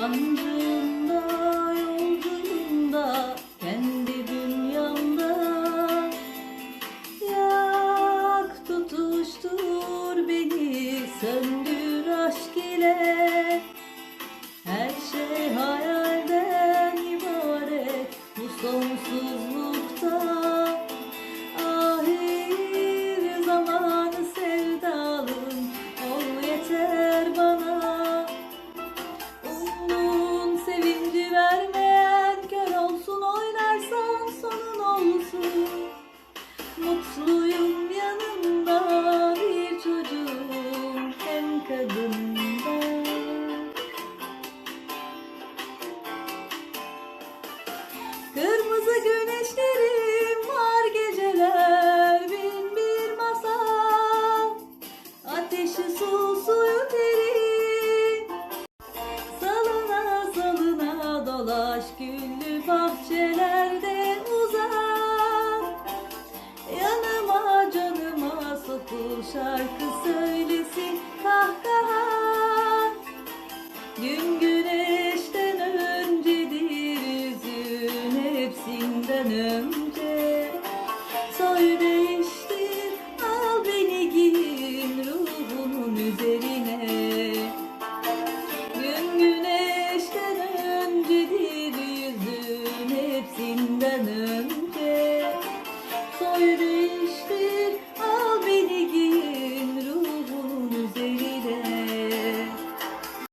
Sancımda, yolculuğumda, kendi dünyamda Yak tutuştur beni, söndür aşk ile kadında Kırmızı güneşlerim var geceler bin bir masal. Ateşi su suyu terin Salına salına dolaş güllü bahçelerde uzan. Yanıma canıma sokul şarkı gitmeden Soy değiştir al beni gir ruhumun üzerine. Gün güneşten öncedir yüzün hepsinden önce. Soy değiştir